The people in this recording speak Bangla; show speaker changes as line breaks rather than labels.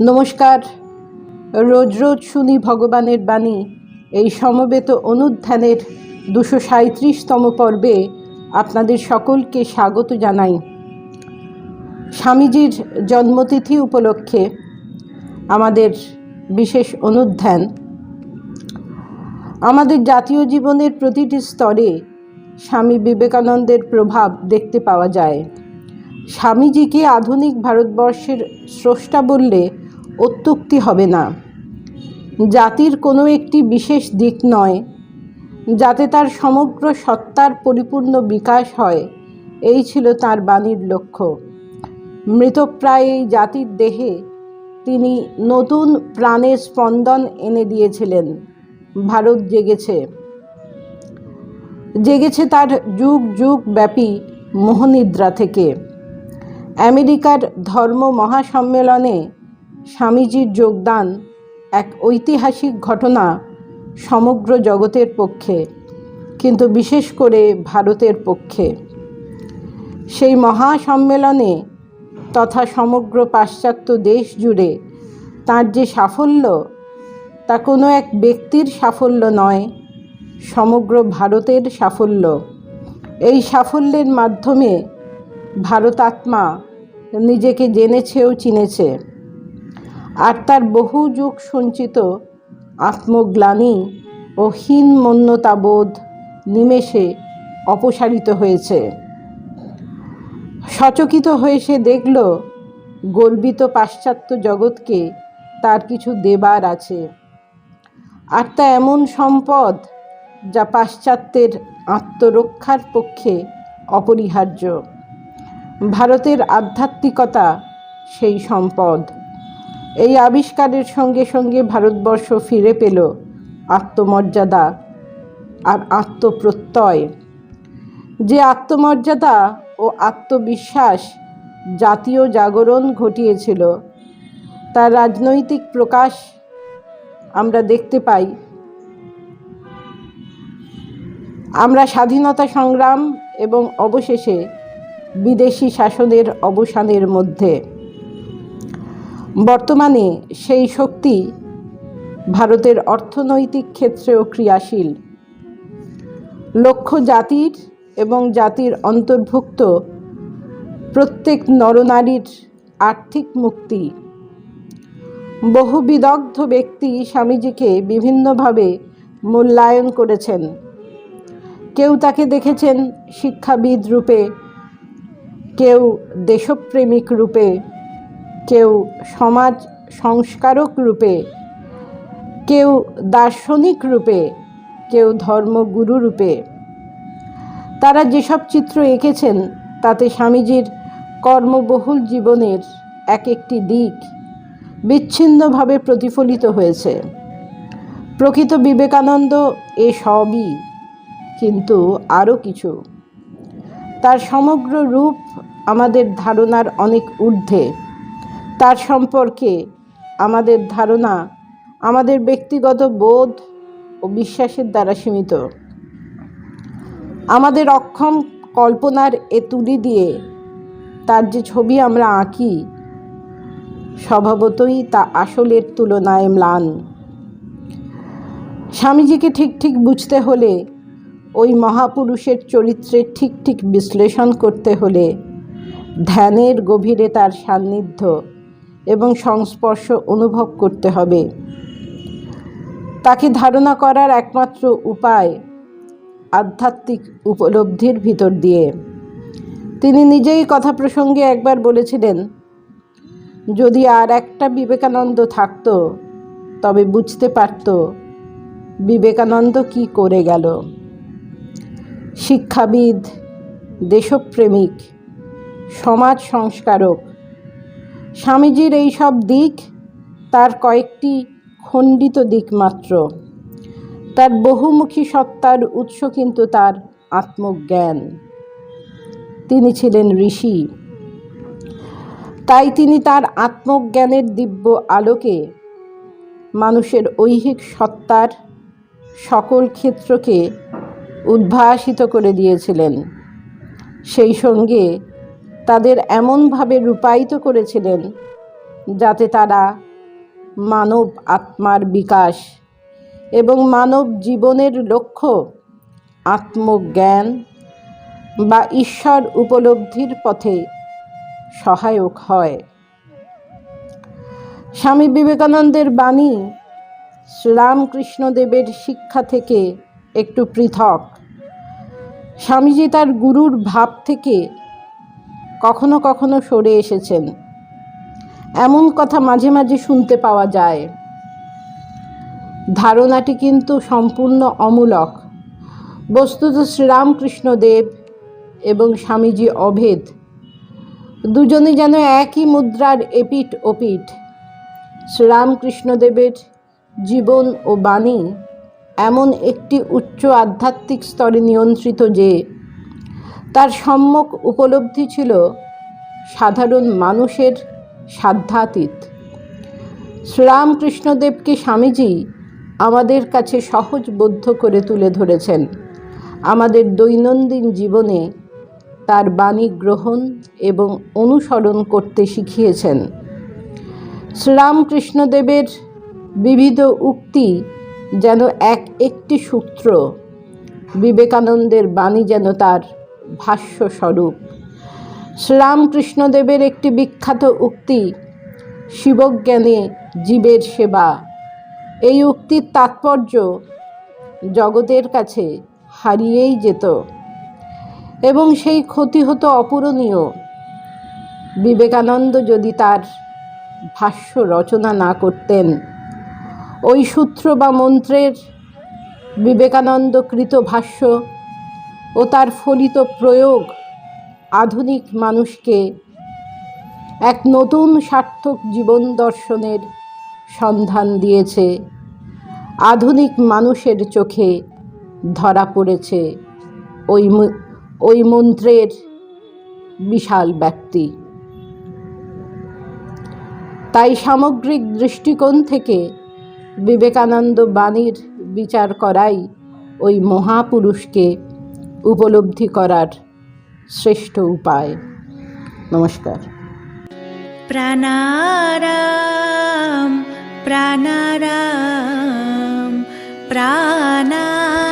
নমস্কার। রোজ রোজ শুনি ভগবানের বাণী। এই সমবেত অনুধ্যানের দুশো সাঁত্রিশতম পর্বে আপনাদের সকলকে স্বাগত জানাই। স্বামীজির জন্মতিথি উপলক্ষে আমাদের বিশেষ অনুধ্যান। আমাদের জাতীয় জীবনের প্রতিটি স্তরে স্বামী বিবেকানন্দের প্রভাব দেখতে পাওয়া যায়। স্বামীজিকে আধুনিক ভারতবর্ষের স্রষ্টা বললে অত্যুক্তি হবে না। জাতির কোনো একটি বিশেষ দিক নয়। যাতে তার সমগ্র সত্তার পরিপূর্ণ বিকাশ হয়, এই ছিল তার বাণীর লক্ষ্য। মৃতপ্রায় এই জাতির দেহে তিনি নতুন প্রাণের স্পন্দন এনে দিয়েছিলেন। ভারত জেগেছে। জেগেছে তার যুগ যুগ ব্যাপী মোহনিদ্রা থেকে। আমেরিকার ধর্ম মহাসম্মেলনে স্বামীজির যোগদান এক ঐতিহাসিক ঘটনা সমগ্র জগতের পক্ষে, কিন্তু বিশেষ করে ভারতের পক্ষে। সেই মহাসম্মেলনে তথা সমগ্র পাশ্চাত্য দেশ জুড়ে তার যে সাফল্য, তা কোনো এক ব্যক্তির সাফল্য নয়, সমগ্র ভারতের সাফল্য। এই সাফল্যের মাধ্যমে ভারতাত্মা নিজেকে জেনেছেও চিনেছে। আর তার বহু যুগ সঞ্চিত আত্মগ্লানি ও হীন মন্যতাবোধ নিমেষে অপসারিত হয়েছে। সচকিত হয়ে সে দেখল, গর্বিত পাশ্চাত্য জগৎকে তার কিছু দেবার আছে। আর তা এমন সম্পদ যা পাশ্চাত্যের আত্মরক্ষার পক্ষে অপরিহার্য। ভারতের আধ্যাত্মিকতা সেই সম্পদ। এই আবিষ্কারের সঙ্গে সঙ্গে ভারতবর্ষ ফিরে পেল আত্মমর্যাদা আর আত্মপ্রত্যয়। যে আত্মমর্যাদা ও আত্মবিশ্বাস জাতীয় জাগরণ ঘটিয়েছিল, তার রাজনৈতিক প্রকাশ আমরা দেখতে পাই। আমরা স্বাধীনতা সংগ্রাম এবং অবশেষে বিদেশি শাসনের অবসানের মধ্যে। বর্তমানে সেই শক্তি ভারতের অর্থনৈতিক ক্ষেত্রেও ক্রিয়াশীল। লক্ষ্য জাতির এবং জাতির অন্তর্ভুক্ত প্রত্যেক নরনারীর আর্থিক মুক্তি। বহু বিদগ্ধ ব্যক্তি স্বামীজিকে বিভিন্নভাবে মূল্যায়ন করেছেন। কেউ তাকে দেখেছেন শিক্ষাবিদ রূপে, কেউ দেশপ্রেমিক রূপে। কেউ সমাজ সংস্কারক রূপে, কেউ দার্শনিক রূপে, কেউ ধর্মগুরু রূপে। তারা যেসব চিত্র এঁকেছেন, তাতে স্বামীজির কর্মবহুল জীবনের এক একটি দিক বিচ্ছিন্নভাবে প্রতিফলিত হয়েছে। প্রকৃত বিবেকানন্দ এ সবই, কিন্তু আরও কিছু। তার সমগ্র রূপ আমাদের ধারণার অনেক ঊর্ধ্বে। তার সম্পর্কে আমাদের ধারণা, আমাদের ব্যক্তিগত বোধ ও বিশ্বাসের দ্বারা সীমিত। আমাদের অক্ষম কল্পনার এ তুলি দিয়ে তার যে ছবি আমরা আঁকি, স্বভাবতই তা আসলের তুলনায় ম্লান। স্বামীজিকে ঠিক ঠিক বুঝতে হলে, ওই মহাপুরুষের চরিত্রের ঠিক ঠিক বিশ্লেষণ করতে হলে, ধ্যানের গভীরে তার সান্নিধ্য এবং সংস্পর্শ অনুভব করতে হবে। তাকে ধারণা করার একমাত্র উপায় আধ্যাত্মিক উপলব্ধির ভিতর দিয়ে। তিনি নিজেই কথা প্রসঙ্গে একবার বলেছিলেন, যদি আর একটা বিবেকানন্দ থাকত, তবে বুঝতে পারত বিবেকানন্দ কি করে গেল। শিক্ষাবিদ, দেশপ্রেমিক, সমাজ সংস্কারক স্বামীজির এই সব দিক তার কয়েকটি খণ্ডিত দিক মাত্র। তার বহুমুখী সত্তার উৎস কিন্তু তার আত্মজ্ঞান। তিনি ছিলেন ঋষি। তাই তিনি তার আত্মজ্ঞানের দিব্য আলোকে মানুষের ঐহিক সত্তার সকল ক্ষেত্রকে উদ্ভাসিত করে দিয়েছিলেন। সেই সঙ্গে তাদের এমনভাবে রূপায়িত করেছিলেন যাতে তারা মানব আত্মার বিকাশ এবং মানব জীবনের লক্ষ্য আত্মজ্ঞান বা ঈশ্বর উপলব্ধির পথে সহায়ক হয়। স্বামী বিবেকানন্দের বাণী শ্রীরামকৃষ্ণদেবের শিক্ষা থেকে একটু পৃথক। স্বামীজি তার গুরুর ভাব থেকে কখনো কখনো সরে এসেছেন। এমন কথা মাঝে মাঝে শুনতে পাওয়া যায়। ধারণাটি কিন্তু সম্পূর্ণ অমূলক। বস্তুত শ্রীরামকৃষ্ণদেব এবং স্বামীজি অভেদ। দুজনে যেন একই মুদ্রার এপিঠ ওপিঠ। শ্রীরামকৃষ্ণদেবের জীবন ও বাণী এমন একটি উচ্চ আধ্যাত্মিক স্তরে নিয়ন্ত্রিত যে তার সম্যক উপলব্ধি ছিল সাধারণ মানুষের সাধ্যাতীত। শ্রীরামকৃষ্ণদেবকে স্বামীজি আমাদের কাছে সহজবোধ্য করে তুলে ধরেছেন। আমাদের দৈনন্দিন জীবনে তার বাণী গ্রহণ এবং অনুসরণ করতে শিখিয়েছেন। শ্রীরামকৃষ্ণদেবের বিবিধ উক্তি যেন এক একটি সূত্র, বিবেকানন্দের বাণী যেন তার ভাষ্য স্বরূপ শ্রীরামকৃষ্ণদেবের একটি বিখ্যাত উক্তি, শিবজ্ঞানে জীবের সেবা এই উক্তির তাৎপর্য জগতের কাছে হারিয়েই যেত এবং সেই ক্ষতি হতো অপূরণীয়। বিবেকানন্দ যদি তার ভাষ্য রচনা না করতেন, ওই সূত্র বা মন্ত্রের বিবেকানন্দকৃত ভাষ্য ও তার ফলিত প্রয়োগ আধুনিক মানুষকে এক নতুন সার্থক জীবন দর্শনের সন্ধান দিয়েছে। আধুনিক মানুষের চোখে ধরা পড়েছে ওই ওই মন্ত্রের বিশাল ব্যক্তি তাই সামগ্রিক দৃষ্টিকোণ থেকে বিবেকানন্দ বাণীর বিচার করাই ওই মহাপুরুষকে উপলব্ধি করার শ্রেষ্ঠ উপায়। নমস্কার।
প্রাণারাম প্রাণারাম প্রাণা